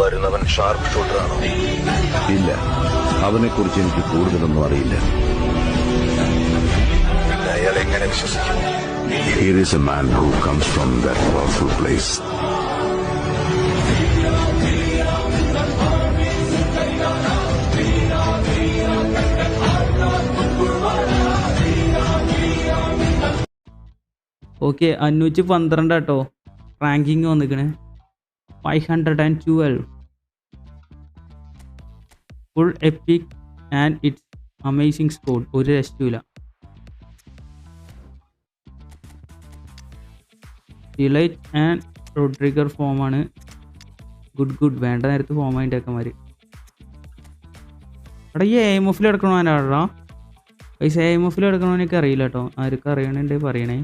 വരുന്നവൻ ഷാർപ്പ് ഷൂട്ടറാണോ ഇല്ല. അവനെക്കുറിച്ച് എനിക്ക് കൂടുതലൊന്നും അറിയില്ല. അയാൾ എങ്ങനെ വിശ്വസിക്കും? Here is a man who comes from that powerful place. Okay അഞ്ഞൂറ്റി പന്ത്രണ്ട് കേട്ടോ ranking വന്നിക്കണേ. Five hundred and twelve full epic and it's amazing spot ഒരു രക്ഷയില്ല ഡിലൈറ്റ് ആൻഡ് റോഡ്രിഗർ ഫോമാണ് ഗുഡ് ഗുഡ് വേണ്ട നേരത്ത് ഫോം അക്കന്മാർ എടാ ഈ എം എഫിൽ എടുക്കണോനാടാ പൈസ എം എഫിൽ എനിക്ക് അറിയില്ല കേട്ടോ ആർക്കും അറിയണുണ്ടെങ്കിൽ പറയണേ.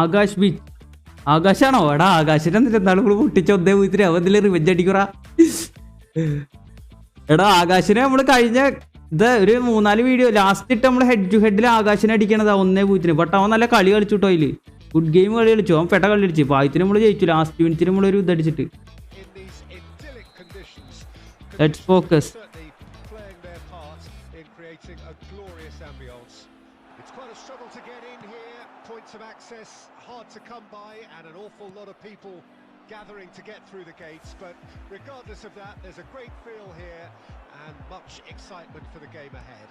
ആകാശ് ബി ആകാശാണോ? എടാ ആകാശിനെ എന്നിട്ട് എന്താണ് നമ്മൾ പൊട്ടിച്ച ഒന്നേ പോയിത്തിരി അവതിൽ റിവെഞ്ച് അടിക്കുറ എടാ ആകാശിനെ നമ്മൾ കഴിഞ്ഞ ഇത് ഒരു മൂന്നാൽ വീഡിയോ ലാസ്റ്റ് ഇട്ട് നമ്മൾ ഹെഡ് ടു ഹെഡിൽ ആകാശിനെ അടിക്കണതാ ഒന്നേ പൂത്തിന് ബട്ട് അവൻ നല്ല കളി കളിച്ചു കേട്ടോ അതിൽ. ഗുഡ് ഗെയിം കളി കളിച്ചു. അവൻ പെട്ട കളി കളിച്ചു. പായത്തിന് നമ്മൾ ജയിച്ചു. ലാസ്റ്റ് മിനിറ്റിന് നമ്മളൊരു ഒരു ഇതടിച്ചിട്ട് let's these of access hard to come by, and an awful lot of people gathering to get through the gates. But regardless of that, there's a great feel here and much excitement for the game ahead.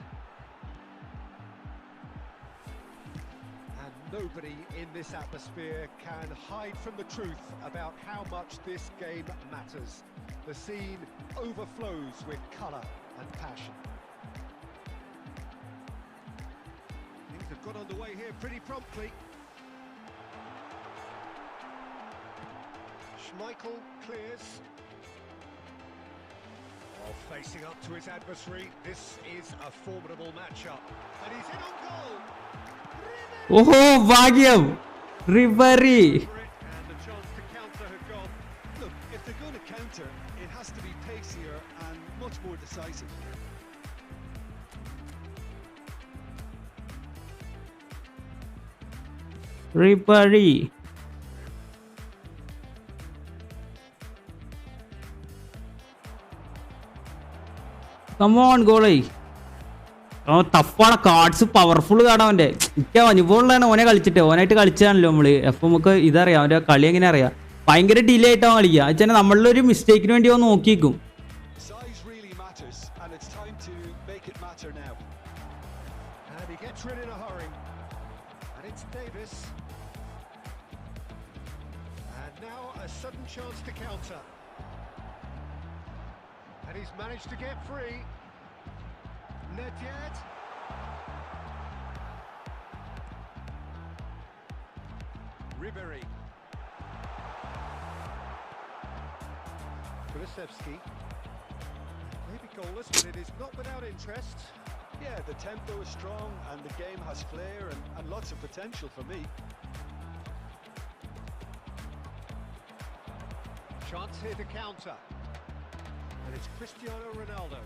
And nobody in this atmosphere can hide from the truth about how much this game matters. The scene overflows with colour and passion. Things have got underway here pretty promptly. Michael clears. While facing up to his adversary, this is a formidable matchup. And he's in on goal. Oh, Vagyam! Ribery! Look, if they're going to counter, it has to be pacier and much more decisive. Ribery! Come on ഗോളേ. ഓ ടഫാണ് cards powerful card അവന്റെ. ഇക്ക അനുഭവമുള്ളതാണ് ഓനെ കളിച്ചിട്ട്. ഓനായിട്ട് കളിച്ചതാണല്ലോ നമ്മൾ. അപ്പൊ നമുക്ക് ഇതറിയാം അവന്റെ കളി എങ്ങനെ അറിയാം ഭയങ്കര ഡിലേ ആയിട്ടാണ് കളിക്കുക അച്ഛനെ നമ്മളിലൊരു മിസ്റ്റേക്കിന് വേണ്ടി അവൻ നോക്കിക്കും managed to get free. Yet. Ribery. Kulisevsky. Maybe goalless, but it is not without interest. Yeah, the tempo is strong, and the game has flair and, and lots of potential for me. Chance here to counter. It's Cristiano Ronaldo.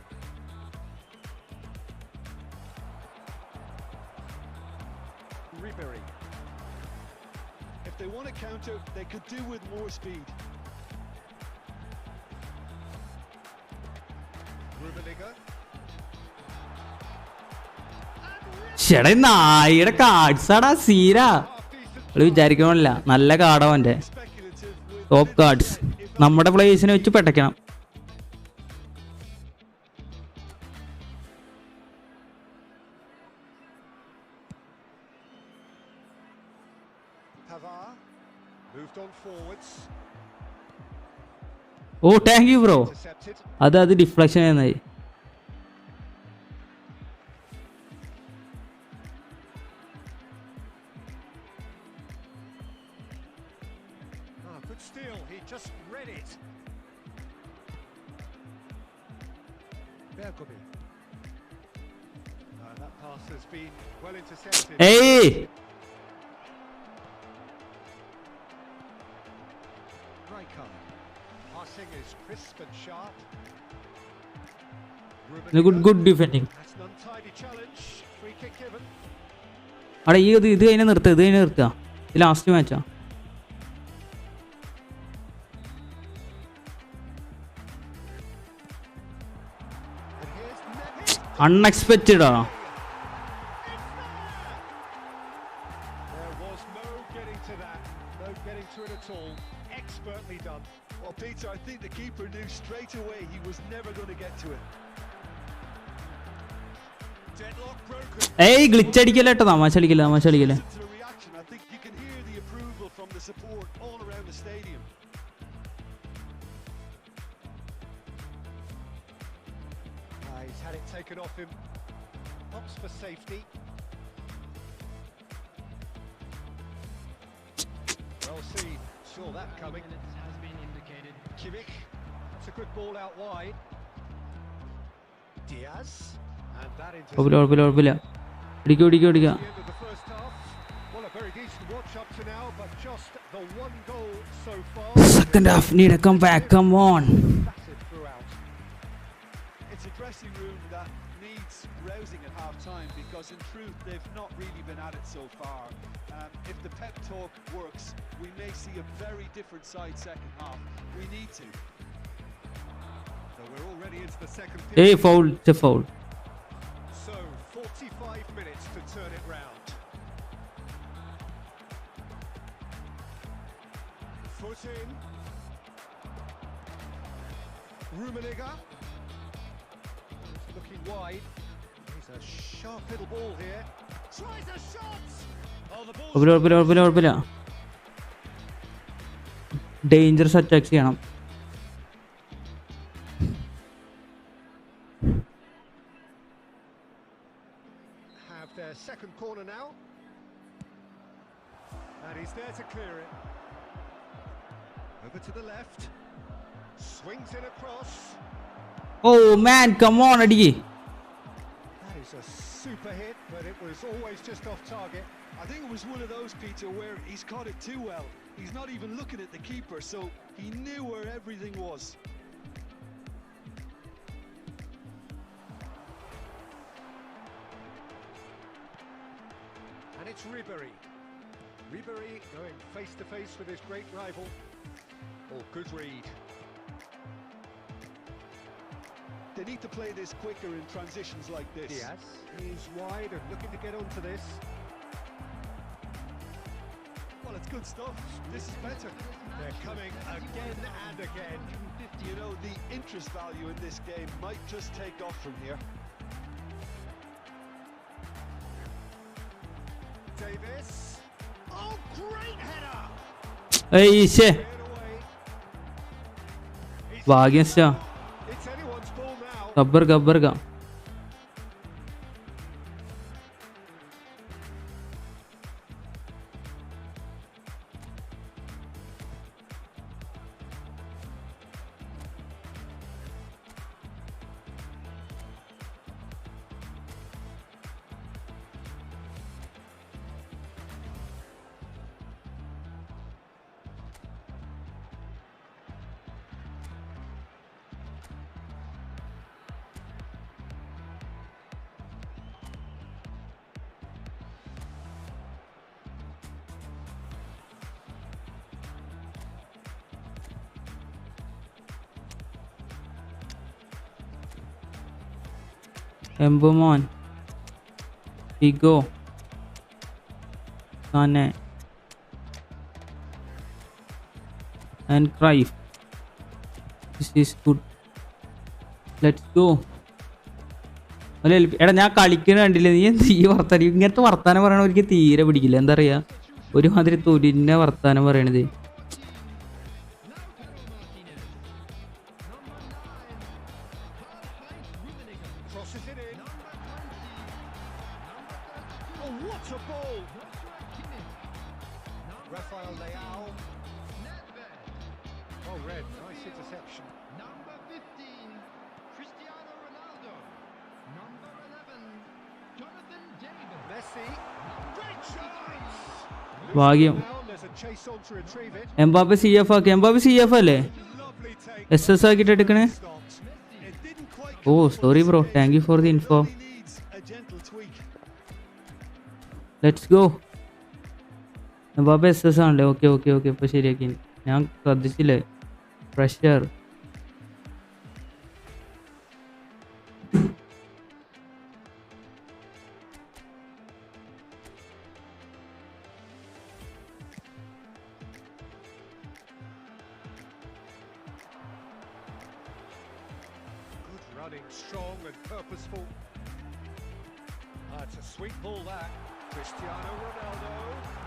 Ribery. If they want to counter, they could do with more speed. ഈ നായിയുടെ കാർഡ്സാടാ സീര. അവൾ വിചാരിക്കണമില്ല നല്ല കാർഡാ അവന്റെ top cards നമ്മുടെ പ്ലേയേഴ്സിനെ വെച്ച് പെട്ടയ്ക്കണം ഓ thank you bro Intercepted. അത് അത് ഡിഫ്ലക്ഷൻ ആയി Ah, good steal. Passing is crisp and sharp. Good good defending. അവിടെ ഈ ഇത് ഇത് കഴിഞ്ഞ് നിർത്തുക ഇത് കഴിഞ്ഞ് നിർത്തുക ഇത് ലാസ്റ്റ് മാച്ചാ And here's Neves. അൺഎക്സ്പെക്റ്റഡ് ആ Hey, ഗ്ലിച്ച് അടിക്കല കേട്ടോ തമാശ അടിക്കില്ല തമാശ അടിക്കില്ല Saw that coming. Has been indicated. Kimmich, that's a good ball out wide. Diaz. and that into കുഴപ്പമില്ല കുഴപ്പമില്ല കുഴപ്പമില്ല പിടിക്കുക പിടിക്കുക പിടിക്കുക the end of the first half. Well, a very decent watch up to now, but just the one goal so far. Second half need come back come on Massive throughout. It's a dressing room that needs rousing at half time because, in truth, they've not really been at it so far. Um, if the pep talk works, we may see a very different side second half. We need to. So we're already into the second ഏയ് period. Foul it's a Foot in. Rummenigge. Looking wide. He's a sharp little ball here. Tries a shot. Oh, the ball. കുഴപ്പമില്ല കുഴപ്പമില്ല കുഴപ്പമില്ല കുഴപ്പമില്ല dangerous attack ചെയ്യണം Have their second corner now. And he's there to clear it. Oh man, come on, Adi. That is a super hit, but it was always just off target. I think it was one of those, Peter, where he's caught it too well. He's not even looking at the keeper, so he knew where everything was. And it's Ribery. Ribery going face-to-face -face with his great rival. Oh, good read. They need to play this quicker in transitions like this. Yes, he's wide and looking to get onto this. Well, it's good stuff. This is better. They're coming again and again. You know, the interest value in this game might just take off from here. Davis. Oh, great header! Hey, see? Gabbar గబ్బర్గా. Gabbar Gabbar ഗ Mbeumo ego Sane and Cruyff this is good let's go അല്ല എടാ ഞാൻ കളിക്കുന്ന കണ്ടില്ല നീ? എന്ത് ഈ വർത്താനം? ഇങ്ങനത്തെ വർത്താനം പറയണ പറയണവർക്ക് തീരെ പിടിക്കില്ല. എന്താ പറയാ? ഒരുമാതിരി തൊലിന്നെ വർത്താനം പറയണത്. Oh, red. Nice interception. Number 15, Cristiano Ronaldo. Number 11, Jonathan David. Messi. Great chance! ഭാഗ്യം Down, there's a chase on to retrieve it. Mbappe C F ആക്കി എംബാപ്പെ സി എഫ് അല്ലേ Lovely take. എസ് എസ് ആക്കിയിട്ട് എടുക്കണേ Stopped. It didn't quite oh come off on sorry the bro spin. Thank you for the It info only needs a gentle tweak. Let's go Baba S S ആണല്ലേ okay okay okay ഇപ്പോൾ ശരിയാക്കി ഞാൻ ശ്രദ്ധിച്ചില്ലേ pressure running strong and purposeful. That's a sweet ball that. Cristiano Ronaldo.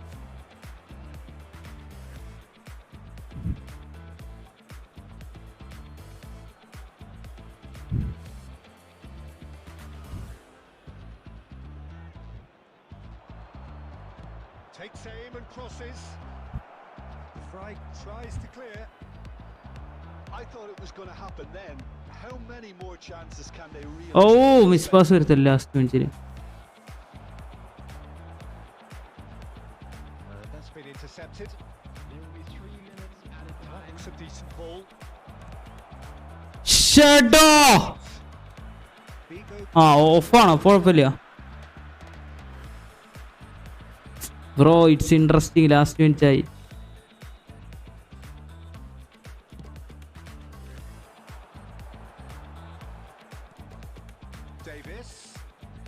ഓ miss pass വരുത്തില്ല last മിനിറ്റിൽ Uh, ആ ഓഫാണോ കുഴപ്പമില്ല bro it's interesting last minute ആയി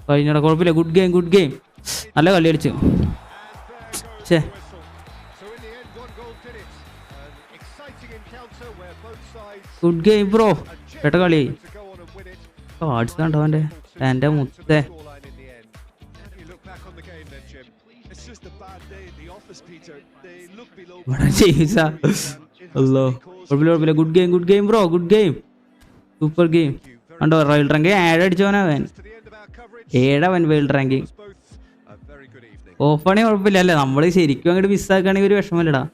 കഴിഞ്ഞടാ കുഴപ്പമില്ല ഗുഡ് ഗെയിം ഗുഡ് ഗെയിം നല്ല കളി കളിച്ചു sides ഗുഡ് ഗെയിം ബ്രോ കേട്ട it. കാർഡ്സ് കണ്ടോ അവന്റെ എന്റെ മുത്തേ അല്ലോ കുഴപ്പമില്ല good game good game bro good game super game കണ്ടോ റോയൽ റാങ്കിങ് ഏഴ് അടിച്ചവനവൻ ഏഴവൻ വേൾഡ് റാങ്കിങ്. ഓഫാണെ കുഴപ്പമില്ല അല്ലേ നമ്മൾ ശരിക്കും അങ്ങോട്ട് മിസ്സാക്കുകയാണെങ്കിൽ ഒരു വിഷമമില്ലടാ.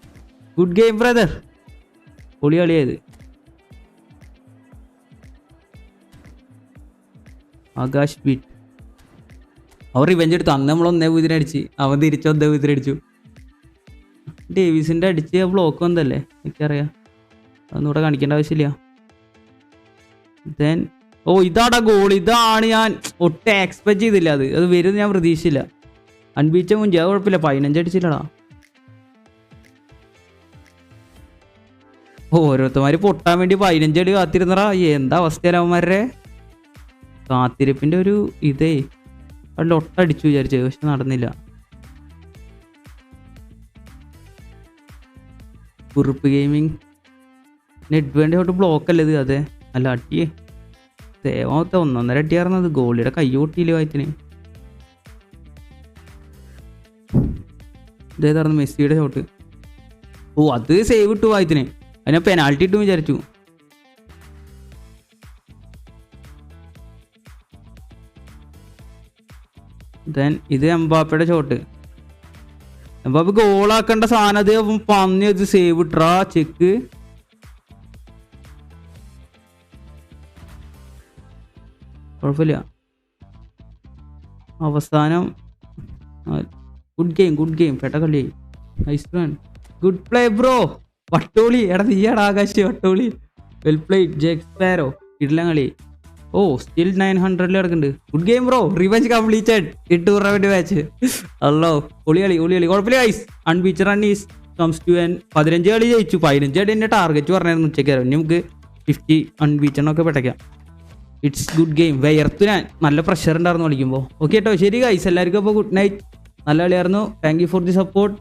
ഗുഡ് ഗെയിം ബ്രദർ പൊളി കളിയായത് ആകാശ് ബീറ്റ് അവർ റിവെഞ്ച് എടുത്തു. അന്ന് നമ്മൾ ഒന്നേ പൂജ്യം അടിച്ച്. അവൻ തിരിച്ച് ഒന്നേ പൂജ്യം അടിച്ചു. ഡേവിസിന്റെ അടിച്ച് ബ്ലോക്ക് വന്നല്ലേ എനിക്കറിയാം. അതൊന്നും ഇവിടെ കാണിക്കേണ്ട ആവശ്യമില്ല. ദെൻ ഓ ഇതാടാ ഗോൾ ഇതാണ് ഞാൻ ഒട്ടും എക്സ്പെക്ട് ചെയ്തില്ല അത്. അത് വരും ഞാൻ പ്രതീക്ഷിച്ചില്ല. അൺബീച്ച മുഞ്ചി അത് കുഴപ്പമില്ല. പതിനഞ്ച് അടിച്ചില്ലടാ. ഓരോരുത്തന്മാര് പൊട്ടാൻ വേണ്ടി പതിനഞ്ച് അടി കാത്തിരുന്നടാ. എന്താ അവസ്ഥയല്ല അവന്മാരുടെ? കാത്തിരിപ്പിന്റെ ഒരു ഇതേ. അവിടെ ഒട്ടടിച്ചു വിചാരിച്ചു പക്ഷെ നടന്നില്ല. കുറിപ്പ് ഗെയിമിങ് നെറ്റ് വേണ്ടി ബ്ലോക്ക് അല്ലേ അതെ. അല്ല അടിയേ. സേവാമത്തെ ഒന്നൊന്നര അടിയാർന്നത് ഗോളിയുടെ കൈ പൊട്ടിയില്ല വായത്തിന് ഇതേതായിരുന്നു മെസ്സിയുടെ ഷോട്ട് ഓ അത് സേവ് ഇട്ടു വായത്തിന് അതിനെ പെനാൾട്ടി ഇട്ടു വിചാരിച്ചു. ദെൻ ഇത് എംബാപ്പയുടെ ഷോട്ട് എംബാപ്പ ഗോളാക്കേണ്ട സാധനം അത് പന്നി അത് സേവ് ഇട്ടാ. ചെക്ക് കുഴപ്പമില്ല. അവസാനം ഗുഡ് ഗെയിം ഗുഡ് ഗെയിം പെട്ട കളി nice plan good play bro Vattoli. എടാ നീയാടാ Akash Vattoli. Well play Jack Sparrow ഇടല കളി ഓ സ്റ്റിൽ നയൻ ഹൺഡ്രഡിൽ കിടക്കുന്നുണ്ട്. Good game bro revenge completed എട്ട് ടൂർണമെന്റ് മാച്ച് അല്ലോ ഒളി കളി ഒളി കളി. കുഴപ്പമില്ല ice unbeaten run is comes to an പതിനഞ്ച് കളി ജയിച്ചു. പതിനഞ്ച് കളി എന്റെ ടാർഗറ്റ് പറഞ്ഞായിരുന്നു ഉച്ചയ്ക്ക് നമുക്ക് ഫിഫ്റ്റി അൺബീച്ചണൊക്കെ പെട്ടയ്ക്കാം ഇറ്റ്സ് ഗുഡ് ഗെയിം വേർത്ത് ഞാൻ. നല്ല പ്രഷർ ഉണ്ടായിരുന്നു കളിക്കുമ്പോൾ ഓക്കെ കേട്ടോ ശരി ഗൈസ് എല്ലാവർക്കും അപ്പോൾ ഗുഡ് നൈറ്റ് നല്ല കളിയായിരുന്നു. Thank you for the support